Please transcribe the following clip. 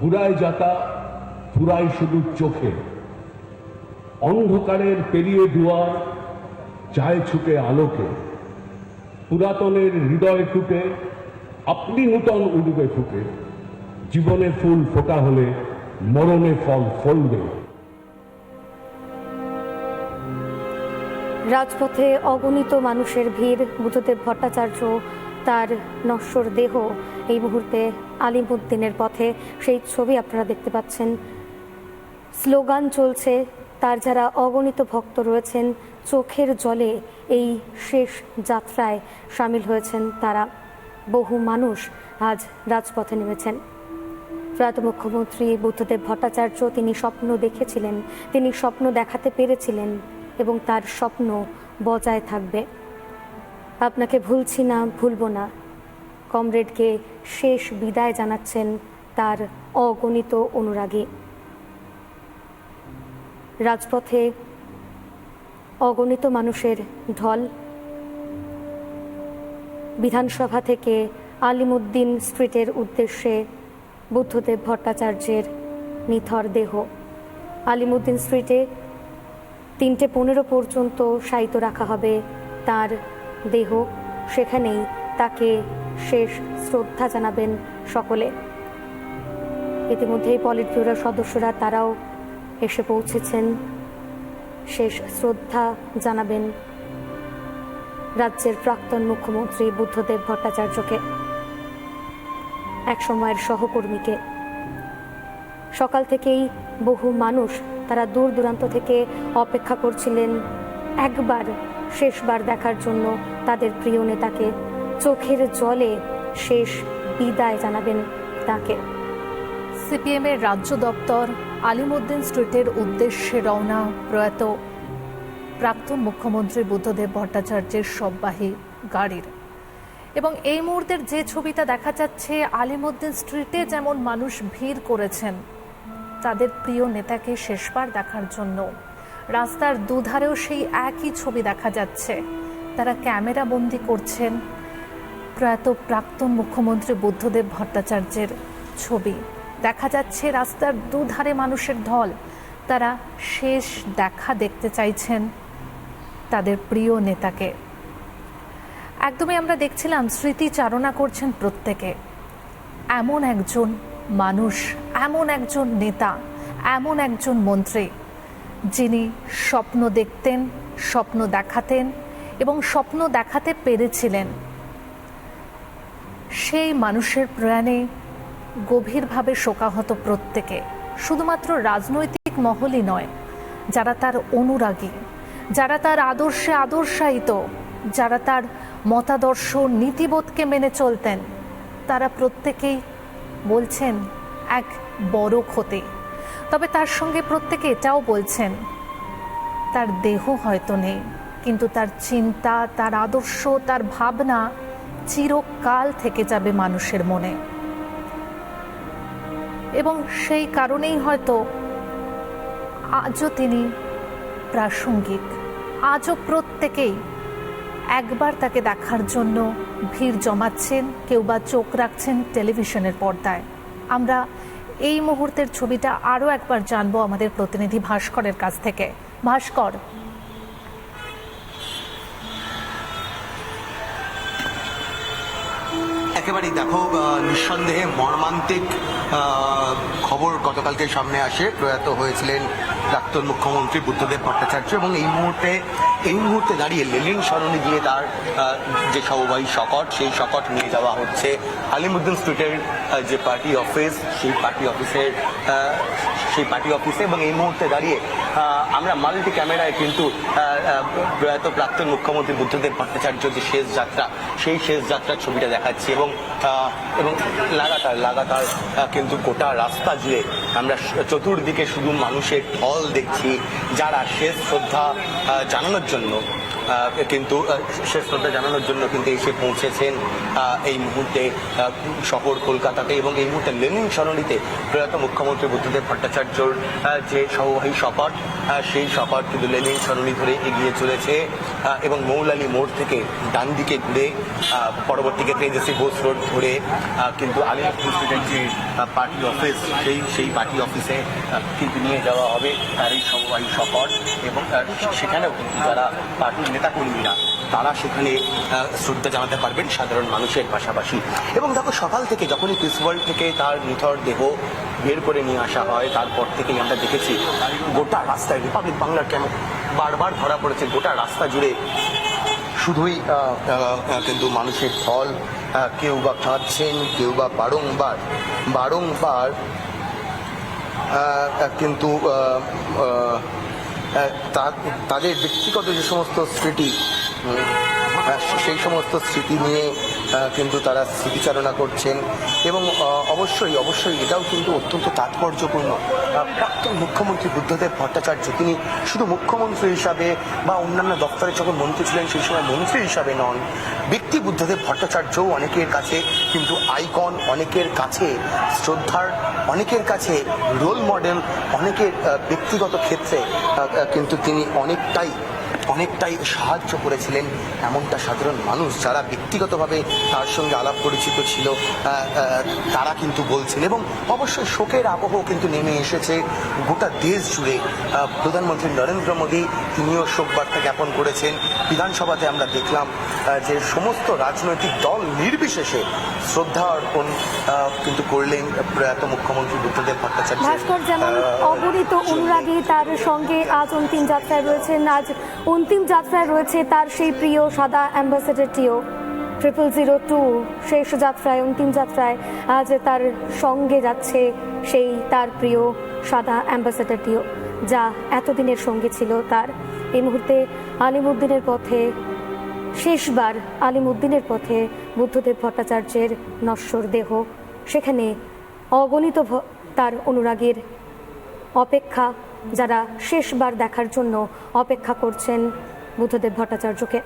ফুরায় যাতা, ফুরায় শুধু চোখে। অন্ধকারের পেরিয়ে দুয়ার চায় ছুটে আলোকে। পুরাতনের হৃদয় ফুটে, আপনি নূতন উড়বে ফুটে। জীবনে ফুল ফোটা হলে, মরণে ফল ফলবে। রাজপথে অগণিত মানুষের ভিড়, বুদ্ধদেব ভট্টাচার্য তার নশ্বর দেহ। এই মুহূর্তে আলিমুদ্দিনের পথে সেই ছবি আপনারা দেখতে পাচ্ছেন। স্লোগান চলছে, তার যারা অগণিত ভক্ত রয়েছেন, চোখের জলে এই শেষ যাত্রায় সামিল হয়েছেন তারা। বহু মানুষ আজ রাজপথে নেমেছেন। প্রয়াত মুখ্যমন্ত্রী বুদ্ধদেব ভট্টাচার্য তিনি স্বপ্ন দেখেছিলেন, তিনি স্বপ্ন দেখাতে পেরেছিলেন এবং তার স্বপ্ন বজায় থাকবে। আপনাকে ভুলছি না, ভুলবো না। কমরেডকে শেষ বিদায় জানাচ্ছেন তার অগণিত অনুরাগী। রাজপথে অগণিত মানুষের ঢল। বিধানসভা থেকে আলিমুদ্দিন স্ট্রিটের উদ্দেশ্যে বুদ্ধদেব ভট্টাচার্যের নিথর দেহ। আলিমুদ্দিন স্ট্রিটে তিনটে পনেরো পর্যন্ত শায়িত রাখা হবে তার দেহ, সেখানেই তাকে শেষ শ্রদ্ধা জানাবেন সকলে। ইতিমধ্যেই পলিট ব্যুরোর সদস্যরা, তারাও এসে পৌঁছেছেন। শেষ শ্রদ্ধা জানাবেন রাজ্যের প্রাক্তন মুখ্যমন্ত্রী বুদ্ধদেব ভট্টাচার্যকে এক সময়ের সহকর্মীকে। সকাল থেকেই বহু মানুষ তারা দূর দূরান্ত থেকে অপেক্ষা করছিলেন একবার শেষবার দেখার জন্য তাদের প্রিয় নেতাকে চোখের জলে শেষ বিদায় জানাবেন তাকে। সিপিএমের রাজ্য দপ্তর আলিমুদ্দিন স্ট্রিটের উদ্দেশ্যে রওনা প্রয়াত প্রাক্তন মুখ্যমন্ত্রী বুদ্ধদেব ভট্টাচার্যের সববাহী গাড়ির। এবং এই মুহূর্তের যে ছবিটা দেখা যাচ্ছে, আলিমুদ্দিন স্ট্রিটে যেমন মানুষ ভিড় করেছেন, তাদের প্রিয় নেতাকে শেষবার দেখার জন্য। রাস্তার দুধারেও সেই একই ছবি দেখা যাচ্ছে। তারা ক্যামেরা বন্দি করছেন। প্রয়াত প্রাক্তন মুখ্যমন্ত্রী বুদ্ধদেব ভট্টাচার্যের ছবি। দেখা যাচ্ছে রাস্তার দুধারে মানুষের ঢল। তারা শেষ দেখা দেখতে চাইছেন তাদের প্রিয় নেতাকে। একদমই আমরা দেখছিলাম স্মৃতিচারণা করছেন প্রত্যেকে। এমন একজন মানুষ, এমন একজন নেতা, এমন একজন মন্ত্রী। যিনি স্বপ্ন দেখতেন, স্বপ্ন দেখাতেন এবং স্বপ্ন দেখাতে পেরেছিলেন। সেই মানুষের প্রয়াণে গভীরভাবে শোকাহত প্রত্যেকে, শুধুমাত্র রাজনৈতিক মহলই নয়, যারা তার অনুরাগী, যারা তার আদর্শে আদর্শায়িত, যারা তার মতাদর্শ নীতিবোধকে মেনে চলতেন, তারা প্রত্যেকেই বলছেন, এক বড় ক্ষতি। তবে তার সঙ্গে প্রত্যেকে এটাও বলছেন, তার দেহ হয়তো নেই, কিন্তু তার চিন্তা, তার আদর্শ, তার ভাবনা চিরকাল থেকে যাবে মানুষের মনে। এবং সেই কারণেই হয়তো আজও তিনি প্রাসঙ্গিক, আজও প্রত্যেকেই একবার তাকে দেখার জন্য ভিড় জমাচ্ছেন, কেউ বা চোখ রাখছেন টেলিভিশনের পর্দায়। আমরা এই মুহূর্তের ছবিটা আরও একবার জানব আমাদের প্রতিনিধি ভাস্করের কাছ থেকে। ভাস্কর। একেবারেই দেখো নিঃসন্দেহে মর্মান্তিক খবর গতকালকে সামনে আসে। প্রয়াত হয়েছিলেন প্রাক্তন মুখ্যমন্ত্রী বুদ্ধদেব ভট্টাচার্য এবং এই মুহূর্তে এই মুহূর্তে দাঁড়িয়ে লেলিন সরণি দিয়ে তার যে সহবাহী শকট, সেই শকট নিয়ে যাওয়া হচ্ছে। আলিমুদ্দিন স্ট্রিটের যে পার্টি অফিস, সেই পার্টি অফিসের সেই পার্টি অফিসে এবং এই মুহূর্তে দাঁড়িয়ে আমরা মাল্টি ক্যামেরায় কিন্তু প্রয়াত প্রাক্তন মুখ্যমন্ত্রী বুদ্ধদেব ভট্টাচার্য যে শেষ যাত্রা, সেই শেষ যাত্রার ছবিটা দেখাচ্ছি এবং এবং লাগাতার লাগাতার কিন্তু গোটা রাস্তা জুড়ে আমরা চতুর্দিকে শুধু মানুষের ঢল দেখছি যারা শেষ শ্রদ্ধা জানানোর জন্য কিন্তু শেষ শ্রদ্ধা জানানোর জন্য কিন্তু এসে পৌঁছেছেন এই মুহূর্তে শহর কলকাতাতে এবং এই মুহূর্তে লেনিন সরণিতে প্রয়াত মুখ্যমন্ত্রী বুদ্ধদেব ভট্টাচার্যর যে সহবাহী শপথ সেই শপথ কিন্তু লেনিন সরণি ধরে এগিয়ে চলেছে এবং মৌলালী মোড় থেকে ডান দিকে ঘুরে পরবর্তী ক্ষেত্রে যে ঘোষ রোড ধরে কিন্তু আলিমুদ্দিন স্ট্রিটের যে পার্টি অফিস, সেই সেই পার্টি অফিসে কিন্তু নিয়ে যাওয়া হবে তার এই সহবাহী শপথ এবং সেখানেও কিন্তু যারা পার্টির নেতাকর্মীরা, তারা সেখানে শ্রদ্ধা জানাতে পারবেন সাধারণ মানুষের পাশাপাশি। এবং দেখো, সকাল থেকে যখনই পিস ওয়ার্ল্ড থেকে তার নিথর দেহ বের করে নিয়ে আসা হয়, তারপর থেকেই আমরা দেখেছি গোটা রাস্তায় রিপাবলিক বাংলার কেন বারবার ধরা পড়েছে, গোটা রাস্তা জুড়ে শুধুই কিন্তু মানুষের ফল কেউ বা কাঁদছেন, কেউ বা বারংবার বারংবার কিন্তু তাদের ব্যক্তিগত যে সমস্ত স্মৃতি সেই সমস্ত স্মৃতি নিয়ে কিন্তু তারা স্মৃতিচারণা করছেন। এবং অবশ্যই অবশ্যই এটাও কিন্তু অত্যন্ত তাৎপর্যপূর্ণ। প্রাক্তন মুখ্যমন্ত্রী বুদ্ধদেব ভট্টাচার্য, তিনি শুধু মুখ্যমন্ত্রী হিসাবে বা অন্যান্য দপ্তরে যখন মন্ত্রী ছিলেন, সেই সময় মন্ত্রী হিসাবে নন, ব্যক্তি বুদ্ধদেব ভট্টাচার্যও অনেকের কাছে কিন্তু আইকন, অনেকের কাছে শ্রদ্ধার, অনেকের কাছে রোল মডেল, অনেকের ব্যক্তিগত ক্ষেত্রে কিন্তু তিনি অনেকটাই অনেকটাই সাহায্য করেছিলেন এমনটা সাধারণ মানুষ যারা ব্যক্তিগতভাবে তার সঙ্গে আলাপ পরিচিত ছিল তারা কিন্তু বলছেন। এবং অবশ্যই শোকের আবহ কিন্তু নেমে এসেছে গোটা দেশ জুড়ে। প্রধানমন্ত্রী নরেন্দ্র মোদী তিনিও শোক বার্তা জ্ঞাপন করেছেন। বিধানসভাতে আমরা দেখলাম যে সমস্ত রাজনৈতিক দল নির্বিশেষে শ্রদ্ধা অর্পণ কিন্তু করলেন প্রয়াত মুখ্যমন্ত্রী বুদ্ধদেব ভট্টাচার্য। ভাস্কর যেমন অগণিত অনুরাগী তার সঙ্গে আজ অন্তিম যাত্রায় রয়েছেন। আজ অন্তিম যাত্রায় রয়েছে তার সেই প্রিয় সাদা অ্যাম্বাসেডারটিও ট্রিপল জিরো টু শেষ যাত্রায়, অন্তিম যাত্রায় আজ তার সঙ্গে যাচ্ছে সেই তার প্রিয় সাদা অ্যাম্বাসেডারটিও যা এতদিনের সঙ্গী ছিল তার। এই মুহূর্তে আলিমুদ্দিনের পথে, শেষবার আলিমুদ্দিনের পথে বুদ্ধদেব ভট্টাচার্যের নশ্বর দেহ। সেখানে অগণিত তার অনুরাগীর অপেক্ষা যারা শেষবার দেখার জন্য অপেক্ষা করছেন বুদ্ধদেব ভট্টাচার্যকে।